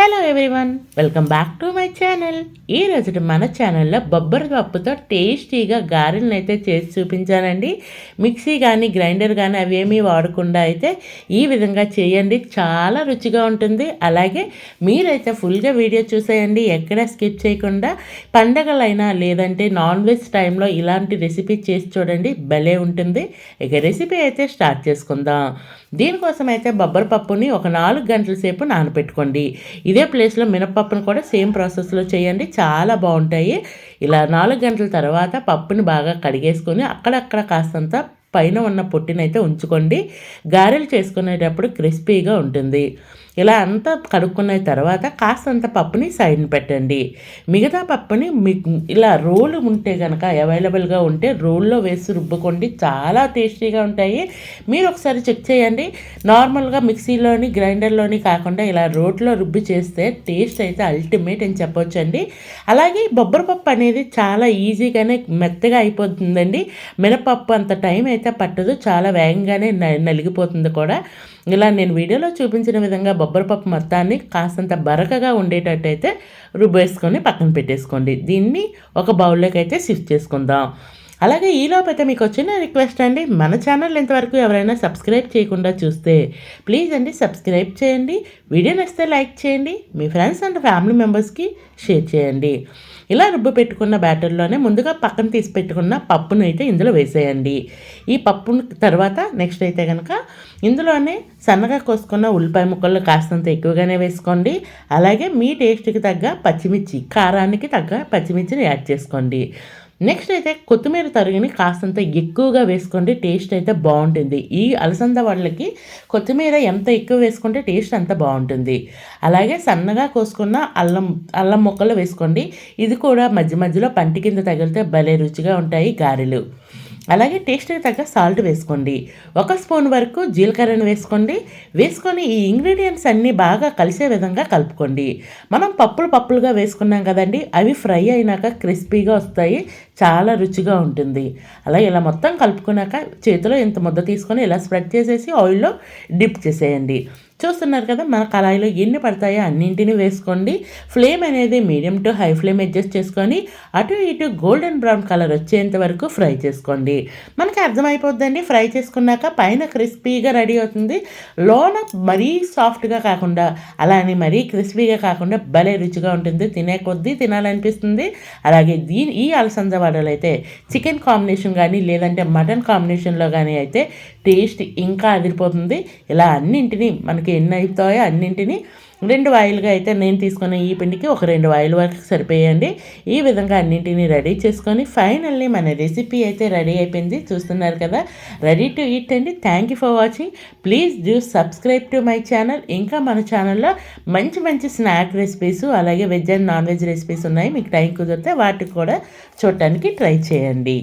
Hello everyone welcome back to my channel ఈ రోజు మన ఛానల్లో బొబ్బరి పప్పుతో టేస్టీగా గారెలను అయితే చేసి చూపించానండి. మిక్సీ కానీ గ్రైండర్ కానీ అవేమీ వాడకుండా అయితే ఈ విధంగా చేయండి. చాలా రుచిగా ఉంటుంది. అలాగే మీరైతే ఫుల్గా వీడియో చూసేయండి. ఎక్కడ స్కిప్ చేయకుండా పండగలైనా లేదంటే నాన్ వెజ్ టైంలో ఇలాంటి రెసిపీ చేసి చూడండి. భలే ఉంటుంది. ఇక రెసిపీ అయితే స్టార్ట్ చేసుకుందాం. దీనికోసం అయితే బొబ్బరి పప్పుని ఒక నాలుగు గంటల సేపు నానబెట్టుకోండి ఇదే ప్లేస్లో మినపప్పును కూడా సేమ్ ప్రాసెస్లో చేయండి. చాలా బాగుంటాయి. ఇలా నాలుగు గంటల తర్వాత పప్పుని బాగా కడిగేసుకొని అక్కడక్కడ కాస్తంత పైన ఉన్న పొట్టినైతే ఉంచుకోండి. గారెలు చేసుకునేటప్పుడు క్రిస్పీగా ఉంటుంది. ఇలా అంతా కడుక్కున్న తర్వాత కాస్తంత పప్పుని సైడ్ని పెట్టండి. మిగతా పప్పుని మీకు ఇలా రోలు ఉంటే కనుక అవైలబుల్గా ఉంటే రోల్లో వేసి రుబ్బుకోండి. చాలా టేస్టీగా ఉంటాయి. మీరు ఒకసారి చెక్ చేయండి. నార్మల్గా మిక్సీలోని గ్రైండర్లోని కాకుండా ఇలా రోట్లో రుబ్బి చేస్తే టేస్ట్ అయితే అల్టిమేట్ అని చెప్పొచ్చండి. అలాగే బొబ్బరి పప్పు అనేది చాలా ఈజీగానే మెత్తగా అయిపోతుందండి. మినపప్పు అంత టైం అయితే పట్టదు. చాలా వేగంగానే నలిగిపోతుంది కూడా. ఇలా నేను వీడియోలో చూపించిన విధంగా కొబ్బరిపప్పు మొత్తాన్ని కాస్తంత బరకగా ఉండేటట్టయితే రుబ్బేసుకొని పక్కన పెట్టేసుకోండి. దీన్ని ఒక బౌల్లోకి అయితే షిఫ్ట్ చేసుకుందాం. అలాగే ఈలోపు అయితే మీకు వచ్చిన రిక్వెస్ట్ అండి మన ఛానల్ ఇంతవరకు ఎవరైనా సబ్స్క్రైబ్ చేయకుండా చూస్తే ప్లీజ్ అండి సబ్స్క్రైబ్ చేయండి వీడియో నచ్చితే లైక్ చేయండి మీ ఫ్రెండ్స్ అండ్ ఫ్యామిలీ మెంబర్స్కి షేర్ చేయండి. ఇలా రుబ్బు పెట్టుకున్న బ్యాటర్లోనే ముందుగా పక్కన తీసి పెట్టుకున్న పప్పును అయితే ఇందులో వేసేయండి. ఈ పప్పు తర్వాత నెక్స్ట్ అయితే కనుక ఇందులోనే సన్నగా కోసుకున్న ఉల్లిపాయ ముక్కలు కాస్తంత ఎక్కువగానే వేసుకోండి. అలాగే మీ టేస్ట్కి తగ్గ పచ్చిమిర్చి కారానికి తగ్గ పచ్చిమిర్చిని యాడ్ చేసుకోండి. నెక్స్ట్ అయితే కొత్తిమీర తరిగిని కాస్తంత ఎక్కువగా వేసుకోండి టేస్ట్ అయితే బాగుంటుంది. ఈ అలసంద వాళ్ళకి కొత్తిమీర ఎంత ఎక్కువ వేసుకుంటే టేస్ట్ అంత బాగుంటుంది. అలాగే సన్నగా కోసుకున్న అల్లం అల్లం ముక్కలు వేసుకోండి. ఇది కూడా మధ్య మధ్యలో పంటి కింద తగిలితే భలే రుచిగా ఉంటాయి గారెలు. అలాగే టేస్ట్కి తగ్గ సాల్ట్ వేసుకోండి. ఒక స్పూన్ వరకు జీలకర్రను వేసుకోండి. వేసుకొని ఈ ఇంగ్రీడియంట్స్ అన్నీ బాగా కలిసే విధంగా కలుపుకోండి. మనం పప్పులు పప్పులుగా వేసుకున్నాం కదండి అవి ఫ్రై అయినాక క్రిస్పీగా వస్తాయి చాలా రుచిగా ఉంటుంది. అలా ఇలా మొత్తం కలుపుకున్నాక చేతిలో ఇంత ముద్ద తీసుకొని ఇలా స్ప్రెడ్ చేసేసి ఆయిల్లో డిప్ చేసేయండి. చూస్తున్నారు కదా మన కళాయిలో ఎన్ని పడతాయో అన్నింటిని వేసుకోండి. ఫ్లేమ్ అనేది medium to high flame adjust చేసుకొని అటు ఇటు గోల్డెన్ బ్రౌన్ కలర్ వచ్చేంత వరకు ఫ్రై చేసుకోండి. మనకి అర్థమైపోద్దండి ఫ్రై చేసుకున్నాక పైన క్రిస్పీగా రెడీ అవుతుంది. లోన మరీ సాఫ్ట్గా కాకుండా అలానే మరీ క్రిస్పీగా కాకుండా భలే రుచిగా ఉంటుంది. తినే కొద్దీ తినాలనిపిస్తుంది. అలాగే దీని ఈ అలసంద వడలు అయితే చికెన్ కాంబినేషన్ కానీ లేదంటే మటన్ కాంబినేషన్లో కానీ అయితే టేస్ట్ ఇంకా అదిరిపోతుంది. ఇలా అన్నింటినీ మనకి మనకి ఎన్ని అవుతాయో అన్నింటినీ రెండు వాయిల్గా అయితే నేను తీసుకున్న ఈ పిండికి ఒక రెండు వాయిల్ వరకు సరిపోయండి. ఈ విధంగా అన్నింటినీ రెడీ చేసుకొని ఫైనల్లీ మన రెసిపీ అయితే రెడీ అయిపోయింది. చూస్తున్నారు కదా? రెడీ టు ఈట్ అండి. Thank you for watching please do subscribe to my channel ఇంకా మన ఛానల్లో మంచి మంచి స్నాక్ రెసిపీస్ అలాగే veg and non veg recipes ఉన్నాయి. మీకు టైం కుదిరితే వాటికి కూడా చూడటానికి ట్రై చేయండి.